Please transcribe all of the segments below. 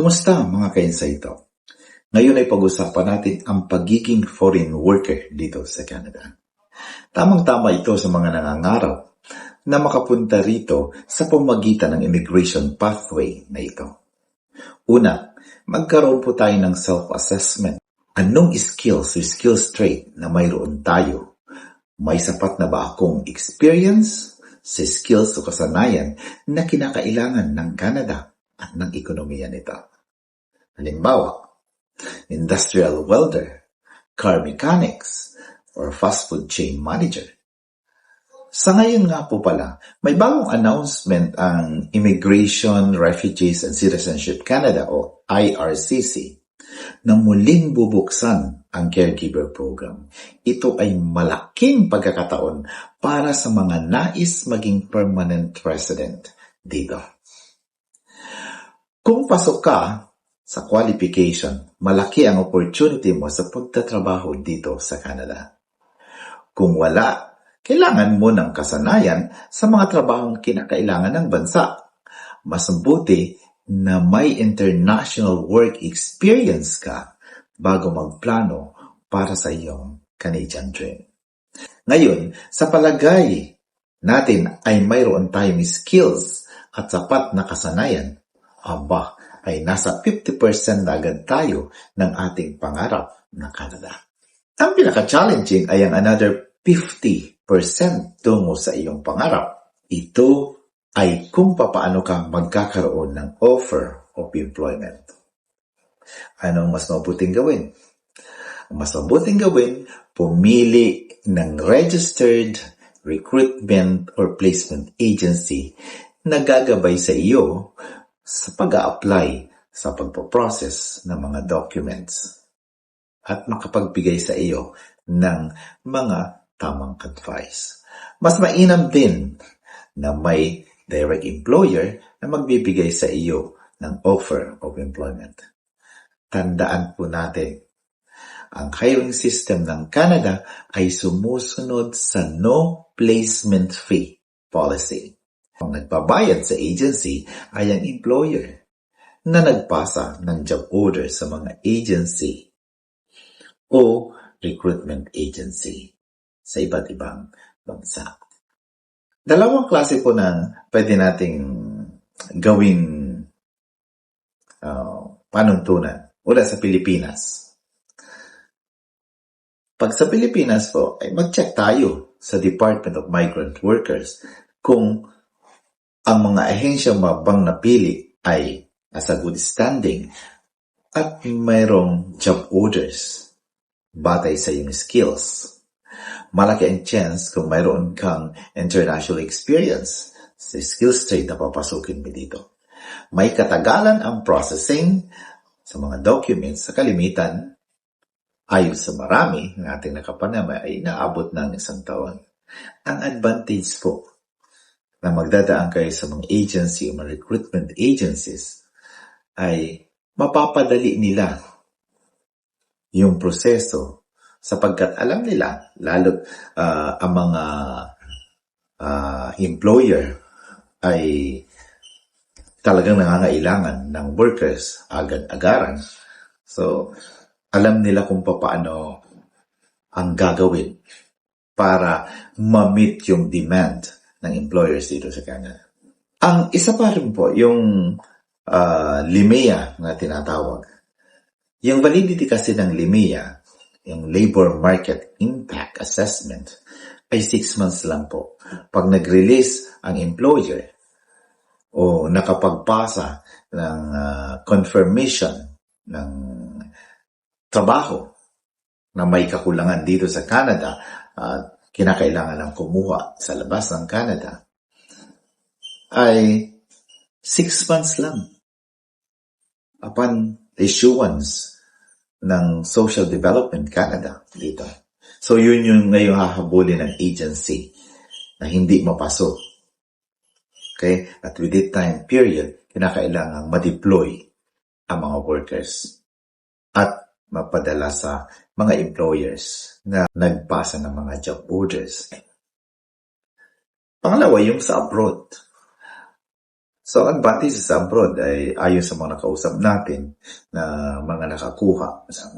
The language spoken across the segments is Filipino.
Kumusta mga ka-insaito? Ngayon ay pag-usapan natin ang pagiging foreign worker dito sa Canada. Tamang-tama ito sa mga nangangarap na makapunta rito sa pamagitan ng immigration pathway na ito. Una, magkaroon po tayo ng self-assessment. Anong skills o skills trait na mayroon tayo? May sapat na ba akong experience sa skills o kasanayan na kinakailangan ng Canada at ng ekonomiya nito? Halimbawa, industrial welder, car mechanics, or fast food chain manager. Sa ngayon nga po pala, may bagong announcement ang Immigration, Refugees and Citizenship Canada o IRCC na muling bubuksan ang caregiver program. Ito ay malaking pagkakataon para sa mga nais maging permanent resident dito. Kung pasok ka sa qualification, malaki ang opportunity mo sa pagtatrabaho dito sa Canada. Kung wala, kailangan mo ng kasanayan sa mga trabahong kinakailangan ng bansa. Mas mabuti na may international work experience ka bago magplano para sa iyong Canadian dream. Ngayon, sa palagay natin ay mayroon tayong skills at sapat na kasanayan, aba, ay nasa 50% na agad tayo ng ating pangarap na Canada. Ang pinaka-challenging ay ang another 50% tungo sa iyong pangarap. Ito ay kung papaano ka magkakaroon ng offer of employment. Anong mas mabuting gawin? Ang mas mabuting gawin, pumili ng registered recruitment or placement agency na gagabay sa iyo sa pag apply sa pagpo-process ng mga documents at makapagbigay sa iyo ng mga tamang advice. Mas mainam din na may direct employer na magbibigay sa iyo ng offer of employment. Tandaan po natin, ang hiring system ng Canada ay sumusunod sa no placement fee policy. Ang nagbabayad sa agency ay ang employer na nagpasa ng job order sa mga agency o recruitment agency sa iba't ibang bansa. Dalawang klase po ng pwede nating gawing uh, panuntunan. Una sa Pilipinas. Pag sa Pilipinas po, ay mag-check tayo sa Department of Migrant Workers kung ang mga ahensya mabang napili ay nasa good standing at mayroong job orders batay sa iyong skills. Malaki ang chance kung mayroon kang international experience sa skills trade na papasukin mo dito. May katagalan ang processing sa mga documents sa kalimitan ayon sa marami ng ating nakapanama ay naabot ng isang taon. Ang advantage po na magdadaan kayo sa mga agency o mga recruitment agencies ay mapapadali nila yung proseso sapagkat alam nila lalo uh, ang mga uh, employer ay talagang nangangailangan ng workers agad-agaran. So, alam nila kung paano ang gagawin para ma-meet yung demand ng employers dito sa Canada. Ang isa pa rin po, yung uh, LIMEA na tinatawag. Yung validity kasi ng LIMEA, yung Labor Market Impact Assessment, ay 6 months lang po. Pag nag-release ang employer o nakapagpasa ng uh, confirmation ng trabaho na may kakulangan dito sa Canada at uh, kinakailangan ng kumuha sa labas ng Canada ay 6 months lang upon issuance ng Social Development Canada dito. So yun yung ngayong hahabulin ng agency na hindi mapasok. Okay? At with that time period, kinakailangan ma-deploy ang mga workers at mapadala sa mga employers na nagpasa ng mga job orders. Pangalawa, yung sa abroad. So, ang advantage sa abroad ay ayon sa mga nakausap natin na mga nakakuha sa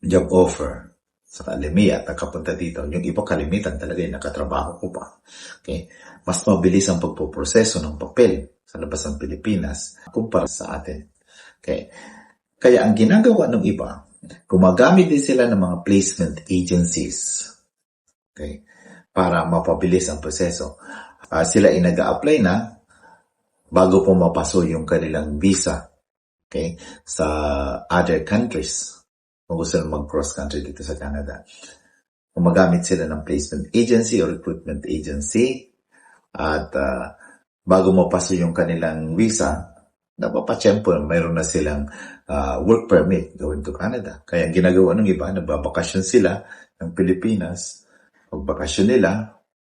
job offer sa Kalimia at nakapunta dito. Yung iba kalimitan talaga yung nakatrabaho ko pa. Okay? Mas mabilis ang pagpoproseso ng papel sa labas ng Pilipinas kumpara sa atin. Okay? Kaya ang ginagawa ng iba, gumagamit din sila ng mga placement agencies. Okay? Para mapabilis ang proseso. Ah, sila ay nag apply na bago po mapaso yung kanilang visa okay, sa other countries kung gusto nila mag-cross country dito sa Canada. Gumagamit sila ng placement agency o recruitment agency at ah, bago mapaso yung kanilang visa, napapatsyempo mayroon na silang ah, work permit going to Canada. Kaya ang ginagawa ng iba, nagbabakasyon sila ng Pilipinas. Pag bakasyon nila,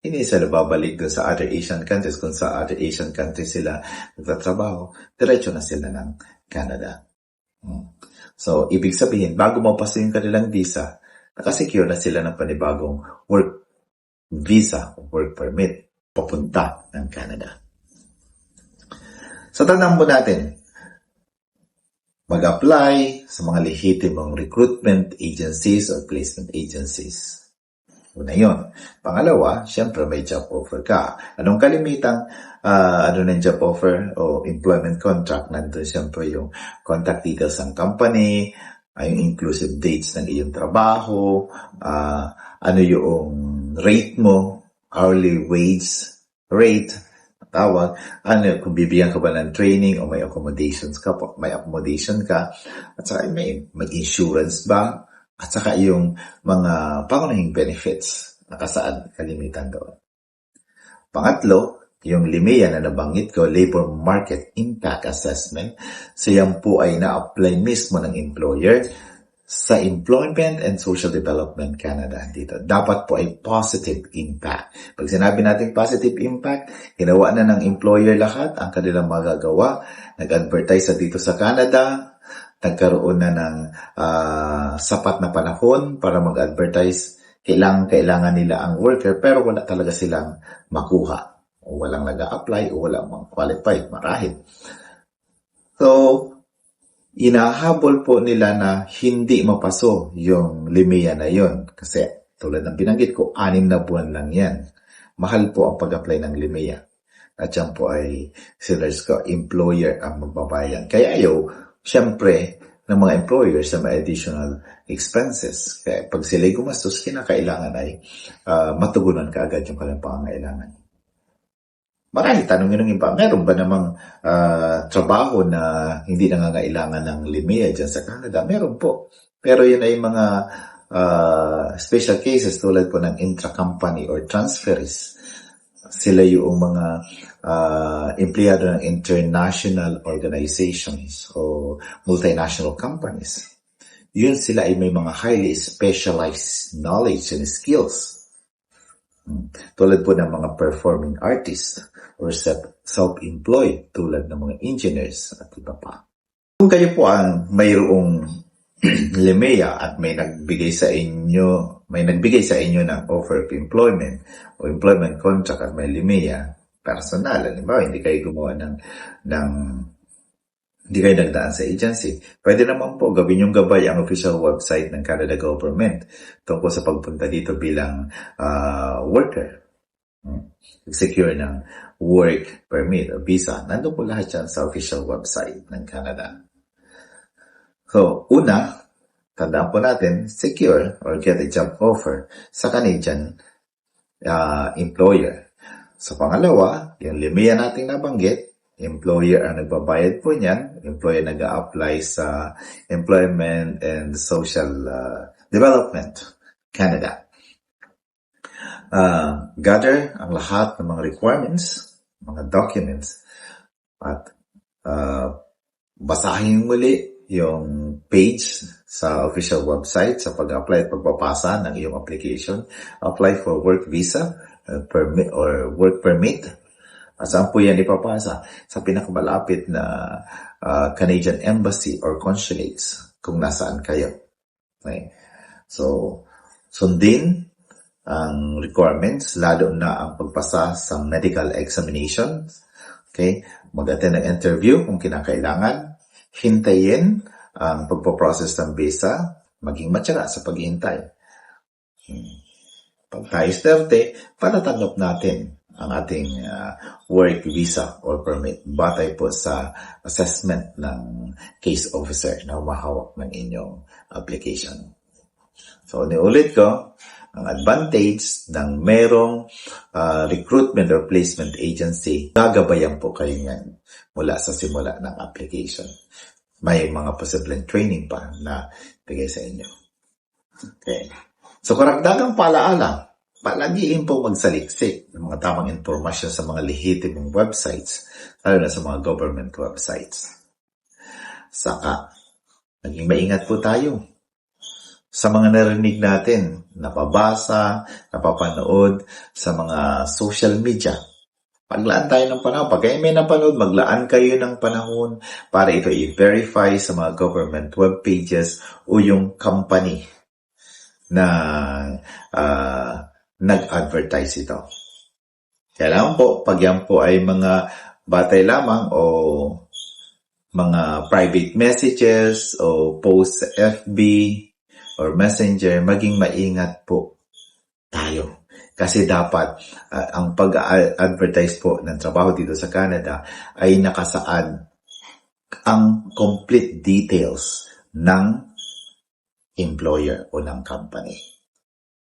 hindi sila babalik doon sa other Asian countries. Kung sa other Asian countries sila nagtatrabaho, diretso na sila ng Canada. Hmm. So, ibig sabihin, bago mapasa yung kanilang visa, nakasecure na sila ng panibagong work visa work permit papunta ng Canada. So, tandaan po natin, mag-apply sa mga lehitimong recruitment agencies or placement agencies. Una yun. Pangalawa, syempre may job offer ka. Anong kalimitang ah, ano ng job offer o employment contract? Nandun syempre yung contact details ng company, ay yung inclusive dates ng iyong trabaho, ah, ano yung rate mo, hourly wage rate, tawag, ano, kung bibigyan ka ba ng training o may accommodations ka, may accommodation ka, at saka may, may insurance ba, at saka yung mga pangunahing benefits nakasaad kalimitan doon. Pangatlo, yung LIMEA na nabanggit ko, Labor Market Impact Assessment. So yan po ay na-apply mismo ng employer sa Employment and Social Development Canada dito. Dapat po ay positive impact. Pag sinabi natin positive impact, ginawa na ng employer lahat ang kanilang magagawa. Nag-advertise sa dito sa Canada, nagkaroon na ng ah, sapat na panahon para mag-advertise. Kailangan, kailangan nila ang worker pero wala talaga silang makuha. O walang nag apply o walang mga qualified marahil. So, inahabol po nila na hindi mapaso yung limia na yon kasi tulad ng binanggit ko, anim na buwan lang yan. Mahal po ang pag-apply ng limia. At yan po ay sellers ko, employer ang magbabayan. Kaya ayaw, syempre, ng mga employers sa may additional expenses. Kaya pag sila'y gumastos, kinakailangan ay ah, matugunan ka agad yung kanilang pangangailangan. Marami tanongin ng iba, meron ba namang ah, trabaho na hindi nangangailangan ng limia dyan sa Canada? Meron po. Pero yun ay mga ah, special cases tulad po ng intra-company or transferees. Sila yung mga ah, empleyado ng international organizations o multinational companies. Yun sila ay may mga highly specialized knowledge and skills. Hmm. Tulad po ng mga performing artists or self- self-employed tulad ng mga engineers at iba pa. Kung kayo po ang mayroong LEMEA at may nagbigay sa inyo, may nagbigay sa inyo ng offer of employment o employment contract at may LEMEA, personal, halimbawa, hindi kayo gumawa ng, ng hindi kayo nagdaan sa agency. Pwede naman po gawin yung gabay ang official website ng Canada Government tungkol sa pagpunta dito bilang ah, worker. Hmm. Secure ng work permit o visa. Nandun po lahat yan sa official website ng Canada. So, una, tandaan po natin, secure or get a job offer sa Canadian ah, employer. Sa pangalawa, yung limia nating nabanggit, employer ang nagbabayad po niyan, employer nag apply sa Employment and Social ah, Development Canada. Ah, gather ang lahat ng mga requirements, mga documents, at ah, basahin muli yung page sa official website sa pag-apply at pagpapasa ng iyong application. Apply for work visa uh, permit or work permit. At saan po yan ipapasa? Sa pinakamalapit na uh, Canadian Embassy or consulates kung nasaan kayo. Okay? So, sundin ang requirements, lalo na ang pagpasa sa medical examination Okay? Mag-attend ng interview kung kinakailangan. Hintayin ang pagpo-process ng visa. Maging matyaga sa paghihintay. Hmm. Pag tayo sterte, patatanggap natin ang ating ah, work visa or permit batay po sa assessment ng case officer na humahawak ng inyong application. So, niulit ko, ang advantage ng merong ah, recruitment or placement agency, gagabayan po kayo yan mula sa simula ng application. May mga posibleng training pa na bigay sa inyo. Okay. So, karagdagang palaala, palagiin po magsaliksik ng mga tamang impormasyon sa mga lehitimong websites, lalo na sa mga government websites. Saka, naging maingat po tayo sa mga narinig natin, napabasa, napapanood sa mga social media. Paglaan tayo ng panahon. Pag kayo may napanood, maglaan kayo ng panahon para ito i-verify sa mga government web pages o yung company na ah, nag-advertise ito. Kailangan po, pag yan po ay mga batay lamang o mga private messages o post sa FB or messenger, maging maingat po tayo. Kasi dapat ah, ang pag-advertise po ng trabaho dito sa Canada ay nakasaad ang complete details ng employer o ng company.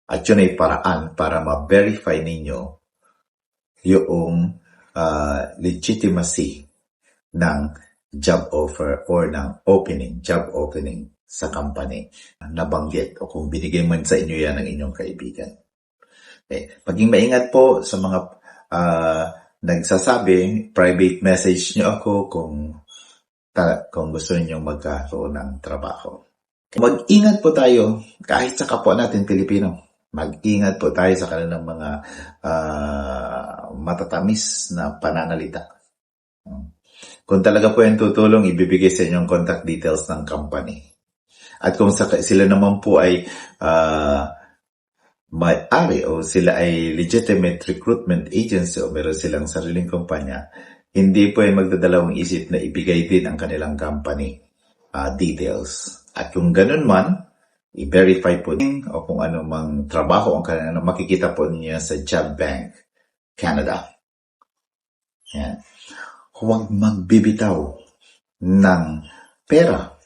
At yun ay paraan para ma-verify ninyo yung ah, legitimacy ng job offer or ng opening, job opening sa company na nabanggit o kung binigay man sa inyo yan ng inyong kaibigan. Okay. Maging maingat po sa mga ah, nagsasabi, private message nyo ako kung ta- kung gusto niyo magkaroon ng trabaho. Mag-ingat po tayo kahit sa kapwa natin Pilipino. Mag-ingat po tayo sa kanilang mga ah, matatamis na pananalita. Kung talaga po yan tutulong, ibibigay sa inyong contact details ng company. At kung sa, sila naman po ay ah, may-ari o sila ay legitimate recruitment agency o meron silang sariling kumpanya, hindi po ay magdadalawang isip na ibigay din ang kanilang company ah, details. At kung ganun man, i-verify po din o kung ano mang trabaho ang kanilang makikita po ninyo sa Job Bank Canada. Yan. Huwag magbibitaw ng pera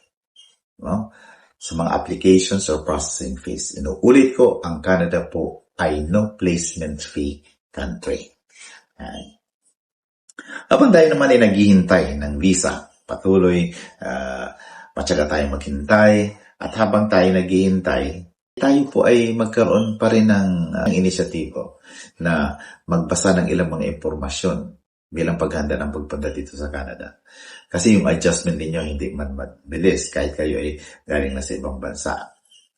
no? Sa mga applications or processing fees. Inuulit ko, ang Canada po ay no placement fee country. Yan. Habang tayo naman ay naghihintay ng visa, patuloy, uh, matyaga tayong maghintay, at habang tayo naghihintay, tayo po ay magkaroon pa rin ng uh, inisyatibo na magbasa ng ilang mga impormasyon bilang paghanda ng pagpunta dito sa Canada. Kasi yung adjustment ninyo hindi man mabilis kahit kayo ay galing na sa ibang bansa.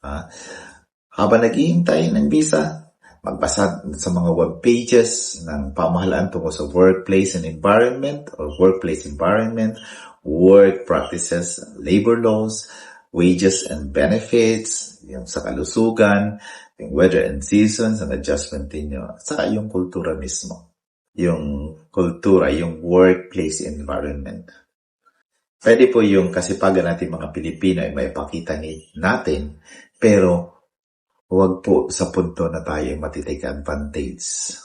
Ha? Habang naghihintay ng visa, magbasa sa mga web pages ng pamahalaan tungkol sa workplace and environment or workplace environment, work practices, labor laws, wages and benefits, yung sa kalusugan, yung weather and seasons, ang adjustment ninyo, saka yung kultura mismo. Yung kultura, yung workplace environment. Pwede po yung kasipagan natin mga Pilipino ay maipakita natin, pero huwag po sa punto na tayo ay matitake advantage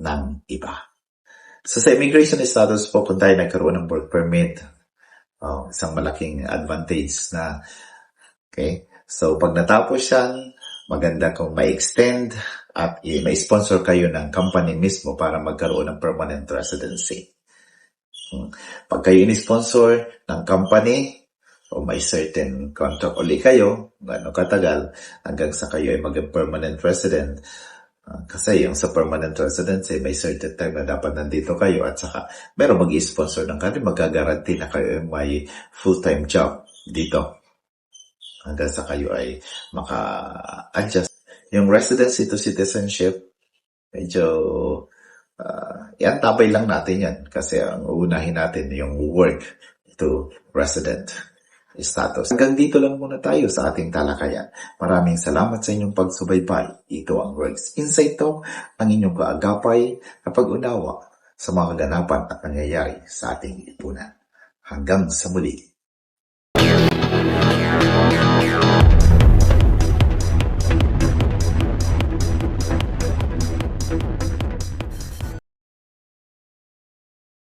ng iba. So sa immigration status po, kung tayo nagkaroon ng work permit, oh, isang malaking advantage na, okay? So pag natapos yan, maganda kung ma-extend at i- ma-sponsor kayo ng company mismo para magkaroon ng permanent residency. Hmm. Pag kayo in-sponsor ng company, o may certain contract uli kayo, gano'ng katagal, hanggang sa kayo ay maging permanent resident. Ah, kasi yung sa permanent residency, may certain time na dapat nandito kayo at saka meron mag-sponsor ng country, magagaranti na kayo ay may full-time job dito. Hanggang sa kayo ay maka-adjust. Yung residency to citizenship, medyo uh, yan, tabay lang natin yan. Kasi ang uunahin natin yung work to resident status. Hanggang dito lang muna tayo sa ating talakayan. Maraming salamat sa inyong pagsubaybay. Ito ang Royce Insight Talk, ang inyong kaagapay, kapag unawa sa mga kaganapan at nangyayari sa ating lipunan. Hanggang sa muli.